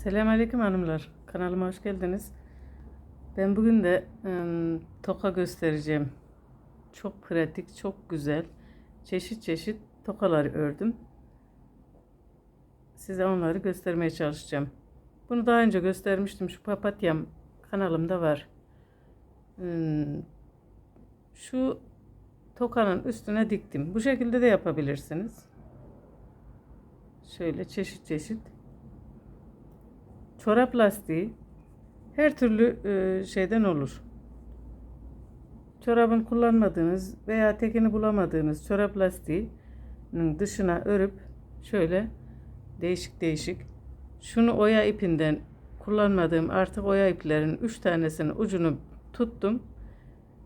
Selamünaleyküm hanımlar. Kanalıma hoş geldiniz. Ben bugün de ıı, toka göstereceğim. Çok pratik, çok güzel. Çeşit çeşit tokalar ördüm. Size onları göstermeye çalışacağım. Bunu daha önce göstermiştim. Şu papatyam kanalımda var. Iı, şu tokanın üstüne diktim. Bu şekilde de yapabilirsiniz. Şöyle çeşit çeşit çorap lastiği her türlü e, şeyden olur. Çorabın kullanmadığınız veya tekini bulamadığınız çorap lastiğinin dışına örüp şöyle değişik değişik şunu oya ipinden kullanmadığım artık oya iplerin 3 tanesinin ucunu tuttum.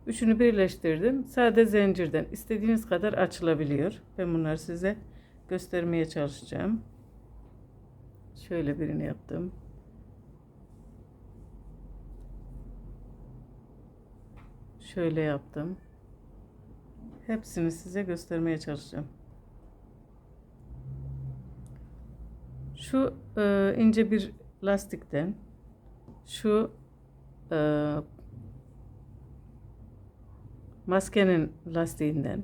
Üçünü birleştirdim. Sade zincirden istediğiniz kadar açılabiliyor. Ben bunları size göstermeye çalışacağım. Şöyle birini yaptım. şöyle yaptım. Hepsini size göstermeye çalışacağım. Şu e, ince bir lastikten şu e, maskenin lastiğinden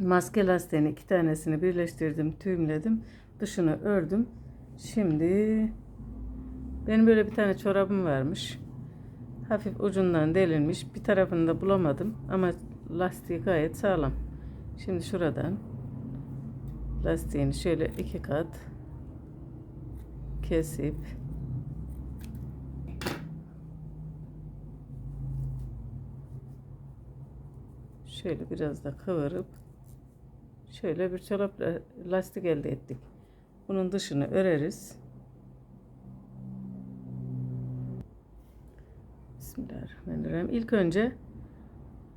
maske lastiğini iki tanesini birleştirdim, tüyümledim, dışını ördüm. Şimdi benim böyle bir tane çorabım varmış. Hafif ucundan delinmiş. Bir tarafını da bulamadım ama lastiği gayet sağlam. Şimdi şuradan lastiğini şöyle iki kat kesip şöyle biraz da kıvırıp şöyle bir çorap lastik elde ettik. Bunun dışını öreriz. Bismillahirrahmanirrahim. İlk önce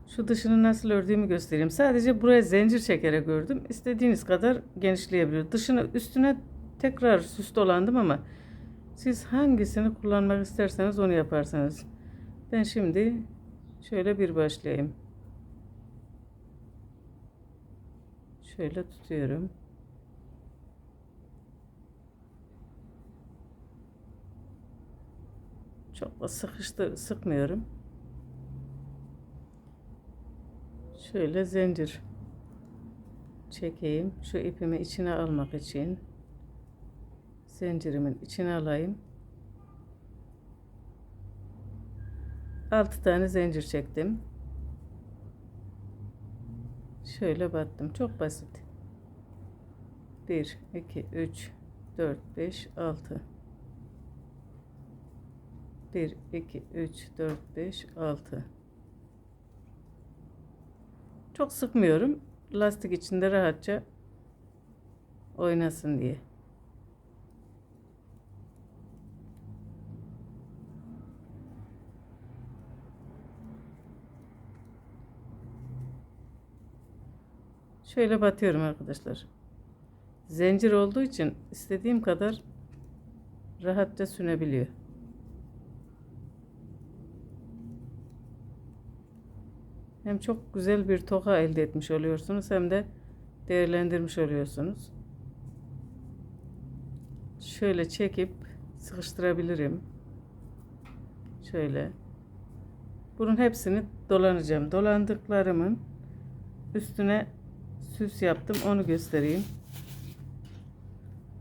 şu dışını nasıl ördüğümü göstereyim. Sadece buraya zincir çekerek ördüm. İstediğiniz kadar genişleyebilir. Dışını üstüne tekrar süs dolandım ama siz hangisini kullanmak isterseniz onu yaparsanız. Ben şimdi şöyle bir başlayayım. Şöyle tutuyorum. Çok da sıkıştı, sıkmıyorum. Şöyle zincir çekeyim. Şu ipimi içine almak için zincirimin içine alayım. 6 tane zincir çektim. Şöyle battım. Çok basit. 1 2 3 4 5 6 1, 2, 3, 4, 5, 6. Çok sıkmıyorum. Lastik içinde rahatça oynasın diye. Şöyle batıyorum arkadaşlar. Zincir olduğu için istediğim kadar rahatça sünebiliyor. Hem çok güzel bir toka elde etmiş oluyorsunuz hem de değerlendirmiş oluyorsunuz. Şöyle çekip sıkıştırabilirim. Şöyle. Bunun hepsini dolanacağım. Dolandıklarımın üstüne süs yaptım. Onu göstereyim.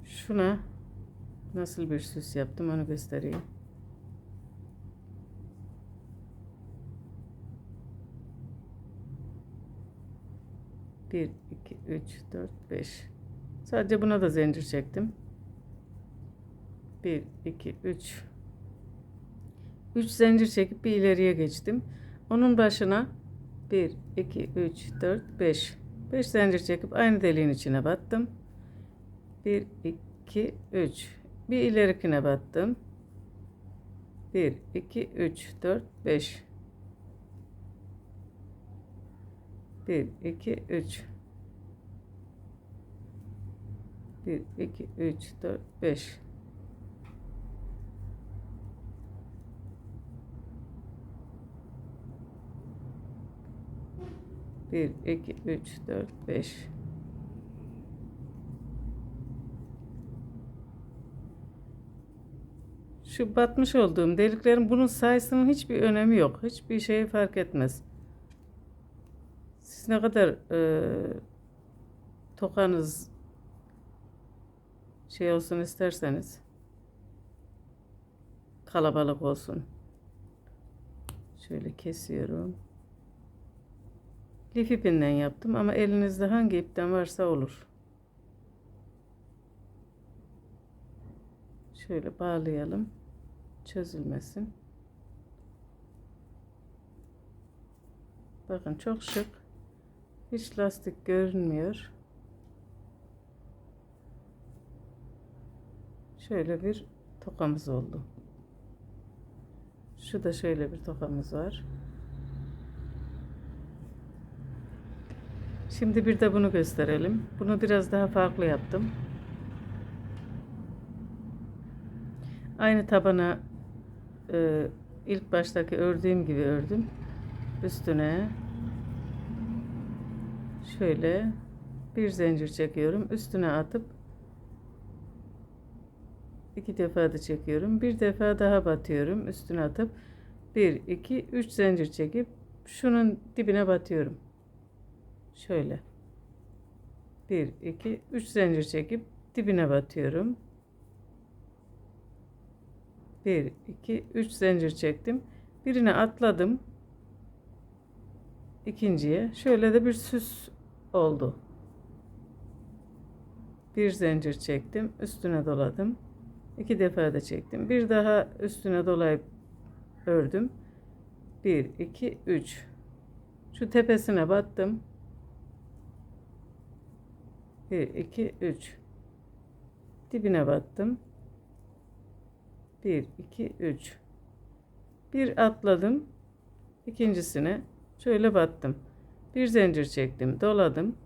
Şuna nasıl bir süs yaptım onu göstereyim. 1 2 3 4 5 sadece buna da zincir çektim. 1 2 3 3 zincir çekip bir ileriye geçtim. Onun başına 1 2 3 4 5 5 zincir çekip aynı deliğin içine battım. 1 2 3 bir ilerikine battım. 1 2 3 4 5 1 2 3 1 2 3 4 5 1 2 3 4 5 Şu batmış olduğum deliklerin bunun sayısının hiçbir önemi yok. Hiçbir şeyi fark etmez. Siz ne kadar e, tokanız şey olsun isterseniz kalabalık olsun. Şöyle kesiyorum. Lif ipinden yaptım ama elinizde hangi ipten varsa olur. Şöyle bağlayalım. Çözülmesin. Bakın çok şık. Hiç lastik görünmüyor. Şöyle bir tokamız oldu. Şu da şöyle bir tokamız var. Şimdi bir de bunu gösterelim. Bunu biraz daha farklı yaptım. Aynı tabana e, ilk baştaki ördüğüm gibi ördüm. Üstüne şöyle bir zincir çekiyorum. Üstüne atıp iki defa da çekiyorum. Bir defa daha batıyorum. Üstüne atıp bir, iki, üç zincir çekip şunun dibine batıyorum. Şöyle. Bir, iki, üç zincir çekip dibine batıyorum. 1, 2, 3 zincir çektim. Birine atladım. İkinciye. Şöyle de bir süs oldu. Bir zincir çektim. Üstüne doladım. İki defa da çektim. Bir daha üstüne dolayıp ördüm. 1, 2, 3. Şu tepesine battım. 1, 2, 3. Dibine battım. 1, 2, 3. Bir atladım. İkincisine şöyle battım. Bir zincir çektim. Doladım.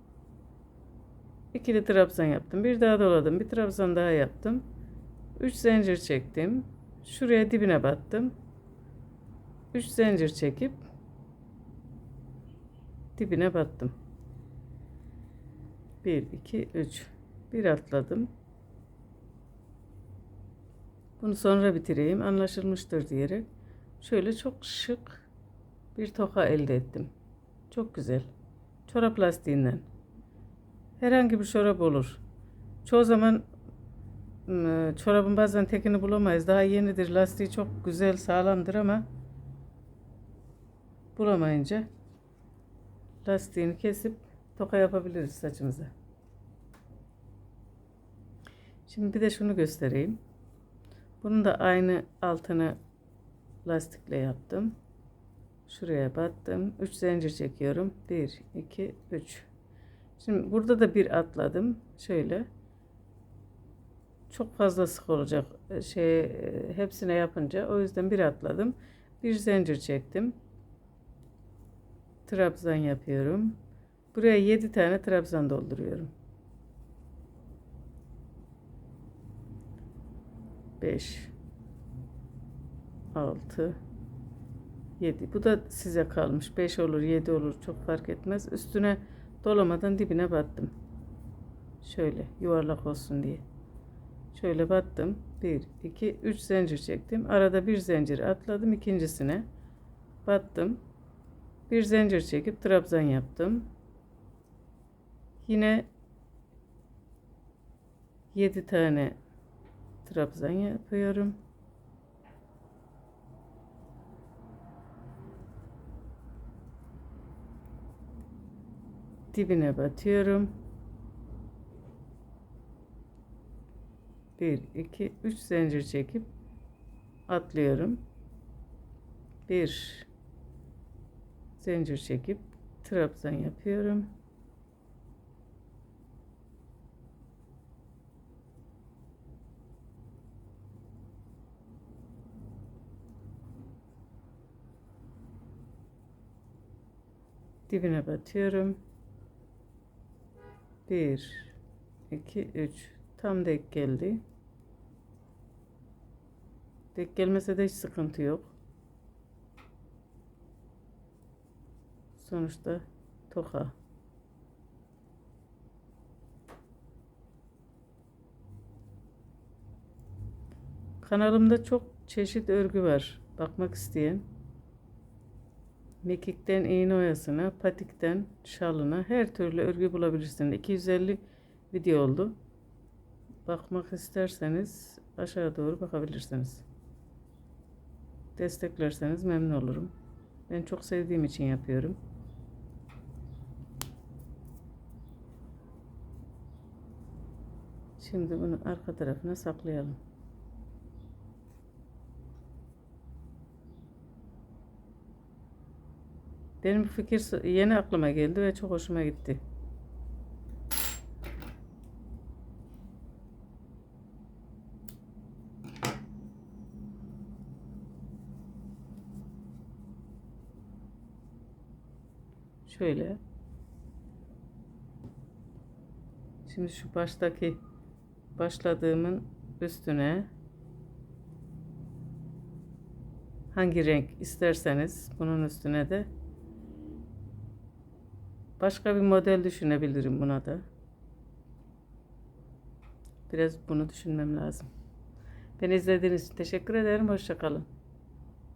İkili trabzan yaptım. Bir daha doladım. Bir trabzan daha yaptım. Üç zincir çektim. Şuraya dibine battım. Üç zincir çekip dibine battım. 1 2 3 bir atladım. Bunu sonra bitireyim anlaşılmıştır diyerek şöyle çok şık bir toka elde ettim. Çok güzel. Çorap lastiğinden. Herhangi bir çorap olur. Çoğu zaman ım, çorabın bazen tekini bulamayız. Daha yenidir. Lastiği çok güzel, sağlamdır ama bulamayınca lastiğini kesip toka yapabiliriz saçımıza. Şimdi bir de şunu göstereyim. Bunun da aynı altını lastikle yaptım. Şuraya battım. 3 zincir çekiyorum. 1, 2, 3. Şimdi burada da bir atladım. Şöyle. Çok fazla sık olacak. Şey hepsine yapınca. O yüzden bir atladım. Bir zincir çektim. Trabzan yapıyorum. Buraya 7 tane trabzan dolduruyorum. 5 6 7 bu da size kalmış. 5 olur 7 olur çok fark etmez. Üstüne dolamadan dibine battım. Şöyle yuvarlak olsun diye. Şöyle battım. 1 2 3 zincir çektim. Arada bir zincir atladım ikincisine. Battım. Bir zincir çekip trabzan yaptım. Yine 7 tane trabzan yapıyorum. Dibine batıyorum. 1 2 3 zincir çekip atlıyorum. 1 zincir çekip trabzan yapıyorum. dibine batıyorum. 1 2 3 tam denk geldi. Denk gelmese de hiç sıkıntı yok. Sonuçta toka. Kanalımda çok çeşit örgü var. Bakmak isteyen. Mekikten iğne oyasına, patikten şalına her türlü örgü bulabilirsiniz. 250 video oldu. Bakmak isterseniz aşağı doğru bakabilirsiniz. Desteklerseniz memnun olurum. Ben çok sevdiğim için yapıyorum. Şimdi bunu arka tarafına saklayalım. Benim bu fikir yeni aklıma geldi ve çok hoşuma gitti. Şöyle. Şimdi şu baştaki başladığımın üstüne hangi renk isterseniz bunun üstüne de başka bir model düşünebilirim buna da. Biraz bunu düşünmem lazım. Beni izlediğiniz için teşekkür ederim. Hoşçakalın.